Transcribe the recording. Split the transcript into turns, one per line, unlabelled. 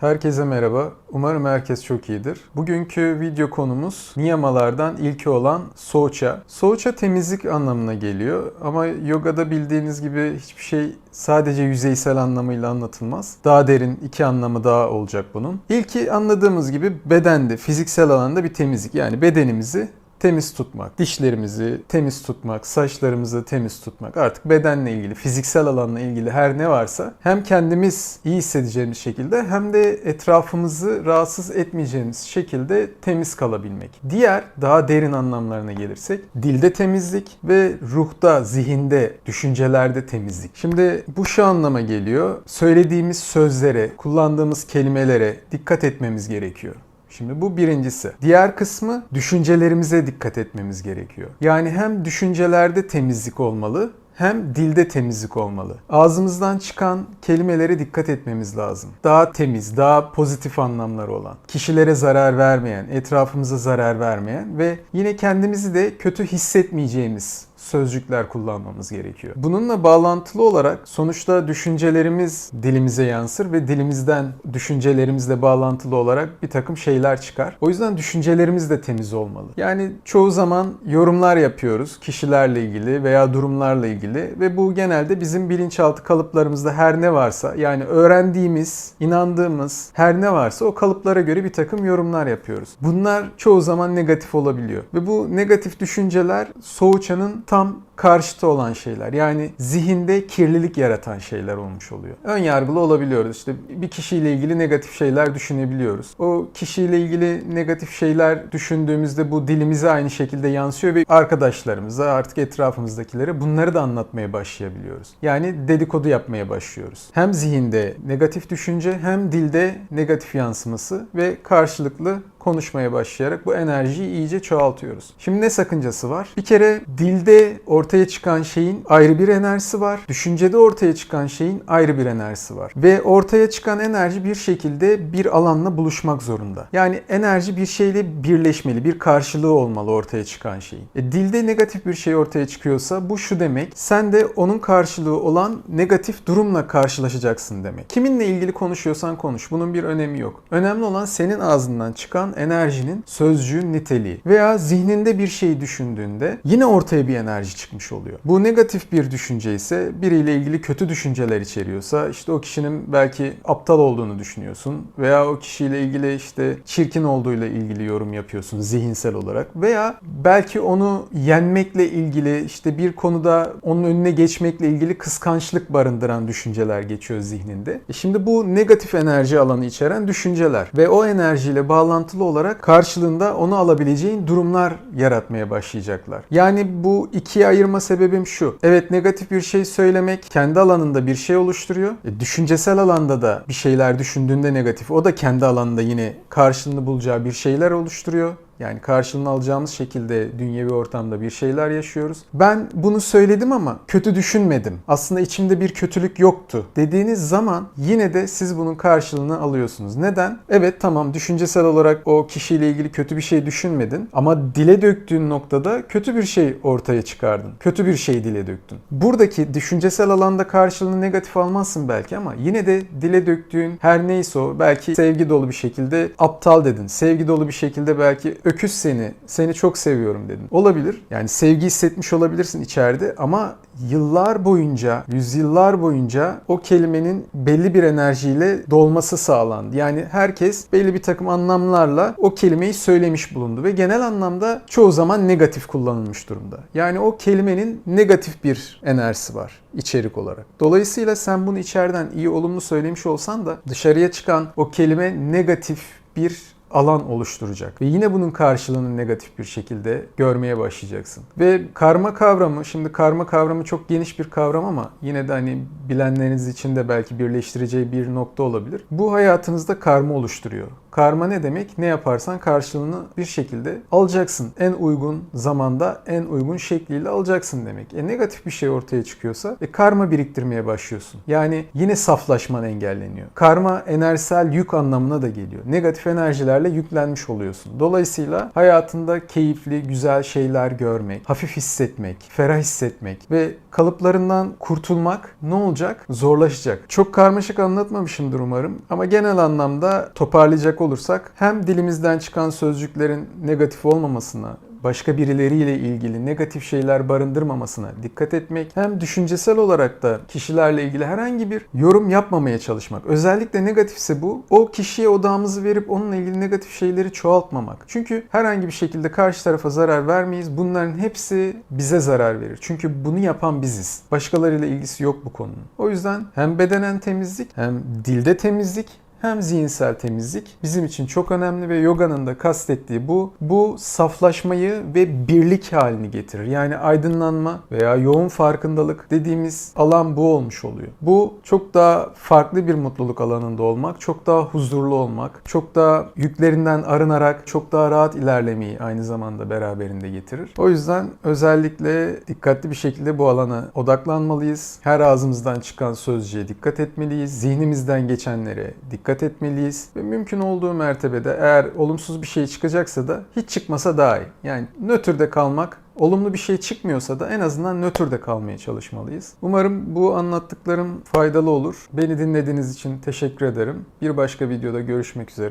Herkese merhaba. Umarım herkes çok iyidir. Bugünkü video konumuz niyamalardan ilki olan soğuça. Soğuça temizlik anlamına geliyor ama yogada bildiğiniz gibi hiçbir şey sadece yüzeysel anlamıyla anlatılmaz. Daha derin iki anlamı daha olacak bunun. İlki anladığımız gibi bedende, fiziksel alanda bir temizlik. Yani bedenimizi temiz tutmak, dişlerimizi temiz tutmak, saçlarımızı temiz tutmak, artık bedenle ilgili, fiziksel alanla ilgili her ne varsa hem kendimiz iyi hissedeceğimiz şekilde hem de etrafımızı rahatsız etmeyeceğimiz şekilde temiz kalabilmek. Diğer daha derin anlamlarına gelirsek dilde temizlik ve ruhta, zihinde, düşüncelerde temizlik. Şimdi bu şu anlama geliyor. Söylediğimiz sözlere, kullandığımız kelimelere dikkat etmemiz gerekiyor. Şimdi bu birincisi. Diğer kısmı düşüncelerimize dikkat etmemiz gerekiyor. Yani hem düşüncelerde temizlik olmalı hem dilde temizlik olmalı. Ağzımızdan çıkan kelimelere dikkat etmemiz lazım. Daha temiz, daha pozitif anlamları olan, kişilere zarar vermeyen, etrafımıza zarar vermeyen ve yine kendimizi de kötü hissetmeyeceğimiz sözcükler kullanmamız gerekiyor. Bununla bağlantılı olarak sonuçta düşüncelerimiz dilimize yansır ve dilimizden düşüncelerimizle bağlantılı olarak bir takım şeyler çıkar. O yüzden düşüncelerimiz de temiz olmalı. Yani çoğu zaman yorumlar yapıyoruz kişilerle ilgili veya durumlarla ilgili ve bu genelde bizim bilinçaltı kalıplarımızda her ne varsa yani öğrendiğimiz, inandığımız her ne varsa o kalıplara göre bir takım yorumlar yapıyoruz. Bunlar çoğu zaman negatif olabiliyor ve bu negatif düşünceler soğuçanın tam karşıtı olan şeyler. Yani zihinde kirlilik yaratan şeyler olmuş oluyor. Ön yargılı olabiliyoruz. İşte bir kişiyle ilgili negatif şeyler düşünebiliyoruz. O kişiyle ilgili negatif şeyler düşündüğümüzde bu dilimize aynı şekilde yansıyor ve arkadaşlarımıza, artık etrafımızdakilere bunları da anlatmaya başlayabiliyoruz. Yani dedikodu yapmaya başlıyoruz. Hem zihinde negatif düşünce hem dilde negatif yansıması ve karşılıklı konuşmaya başlayarak bu enerjiyi iyice çoğaltıyoruz. Şimdi ne sakıncası var? Bir kere dilde ortaya çıkan şeyin ayrı bir enerjisi var. Düşüncede ortaya çıkan şeyin ayrı bir enerjisi var. Ve ortaya çıkan enerji bir şekilde bir alanla buluşmak zorunda. Yani enerji bir şeyle birleşmeli, bir karşılığı olmalı ortaya çıkan şeyin. E, dilde negatif bir şey ortaya çıkıyorsa bu şu demek. Sen de onun karşılığı olan negatif durumla karşılaşacaksın demek. Kiminle ilgili konuşuyorsan konuş. Bunun bir önemi yok. Önemli olan senin ağzından çıkan enerjinin sözcüğün niteliği. Veya zihninde bir şey düşündüğünde yine ortaya bir enerji çıkmış oluyor. Bu negatif bir düşünce ise biriyle ilgili kötü düşünceler içeriyorsa işte o kişinin belki aptal olduğunu düşünüyorsun veya o kişiyle ilgili işte çirkin olduğuyla ilgili yorum yapıyorsun zihinsel olarak veya belki onu yenmekle ilgili işte bir konuda onun önüne geçmekle ilgili kıskançlık barındıran düşünceler geçiyor zihninde. E şimdi bu negatif enerji alanı içeren düşünceler ve o enerjiyle bağlantılı olarak karşılığında onu alabileceğin durumlar yaratmaya başlayacaklar. Yani bu ikiye ayırma sebebim şu. Evet negatif bir şey söylemek kendi alanında bir şey oluşturuyor. E, düşüncesel alanda da bir şeyler düşündüğünde negatif o da kendi alanında yine karşılığını bulacağı bir şeyler oluşturuyor. Yani karşılığını alacağımız şekilde dünyevi ortamda bir şeyler yaşıyoruz. Ben bunu söyledim ama kötü düşünmedim. Aslında içimde bir kötülük yoktu dediğiniz zaman yine de siz bunun karşılığını alıyorsunuz. Neden? Evet tamam düşüncesel olarak o kişiyle ilgili kötü bir şey düşünmedin ama dile döktüğün noktada kötü bir şey ortaya çıkardın. Kötü bir şey dile döktün. Buradaki düşüncesel alanda karşılığını negatif almazsın belki ama yine de dile döktüğün her neyse o belki sevgi dolu bir şekilde aptal dedin. Sevgi dolu bir şekilde belki öküz seni, seni çok seviyorum dedin. Olabilir. Yani sevgi hissetmiş olabilirsin içeride ama yıllar boyunca, yüzyıllar boyunca o kelimenin belli bir enerjiyle dolması sağlandı. Yani herkes belli bir takım anlamlarla o kelimeyi söylemiş bulundu ve genel anlamda çoğu zaman negatif kullanılmış durumda. Yani o kelimenin negatif bir enerjisi var içerik olarak. Dolayısıyla sen bunu içeriden iyi olumlu söylemiş olsan da dışarıya çıkan o kelime negatif bir alan oluşturacak. Ve yine bunun karşılığını negatif bir şekilde görmeye başlayacaksın. Ve karma kavramı, şimdi karma kavramı çok geniş bir kavram ama yine de hani bilenleriniz için de belki birleştireceği bir nokta olabilir. Bu hayatınızda karma oluşturuyor. Karma ne demek? Ne yaparsan karşılığını bir şekilde alacaksın. En uygun zamanda, en uygun şekliyle alacaksın demek. E negatif bir şey ortaya çıkıyorsa e, karma biriktirmeye başlıyorsun. Yani yine saflaşman engelleniyor. Karma enerjisel yük anlamına da geliyor. Negatif enerjilerle yüklenmiş oluyorsun. Dolayısıyla hayatında keyifli, güzel şeyler görmek, hafif hissetmek, ferah hissetmek ve kalıplarından kurtulmak ne olacak? Zorlaşacak. Çok karmaşık anlatmamışımdır umarım ama genel anlamda toparlayacak olursak hem dilimizden çıkan sözcüklerin negatif olmamasına, başka birileriyle ilgili negatif şeyler barındırmamasına dikkat etmek hem düşüncesel olarak da kişilerle ilgili herhangi bir yorum yapmamaya çalışmak. Özellikle negatifse bu o kişiye odağımızı verip onunla ilgili negatif şeyleri çoğaltmamak. Çünkü herhangi bir şekilde karşı tarafa zarar vermeyiz. Bunların hepsi bize zarar verir. Çünkü bunu yapan biziz. Başkalarıyla ilgisi yok bu konunun. O yüzden hem bedenen temizlik hem dilde temizlik hem zihinsel temizlik bizim için çok önemli ve yoganın da kastettiği bu. Bu saflaşmayı ve birlik halini getirir. Yani aydınlanma veya yoğun farkındalık dediğimiz alan bu olmuş oluyor. Bu çok daha farklı bir mutluluk alanında olmak, çok daha huzurlu olmak, çok daha yüklerinden arınarak çok daha rahat ilerlemeyi aynı zamanda beraberinde getirir. O yüzden özellikle dikkatli bir şekilde bu alana odaklanmalıyız. Her ağzımızdan çıkan sözcüğe dikkat etmeliyiz. Zihnimizden geçenlere dikkat etmeliyiz. Ve mümkün olduğu mertebede eğer olumsuz bir şey çıkacaksa da hiç çıkmasa daha iyi. Yani nötrde kalmak Olumlu bir şey çıkmıyorsa da en azından nötrde kalmaya çalışmalıyız. Umarım bu anlattıklarım faydalı olur. Beni dinlediğiniz için teşekkür ederim. Bir başka videoda görüşmek üzere.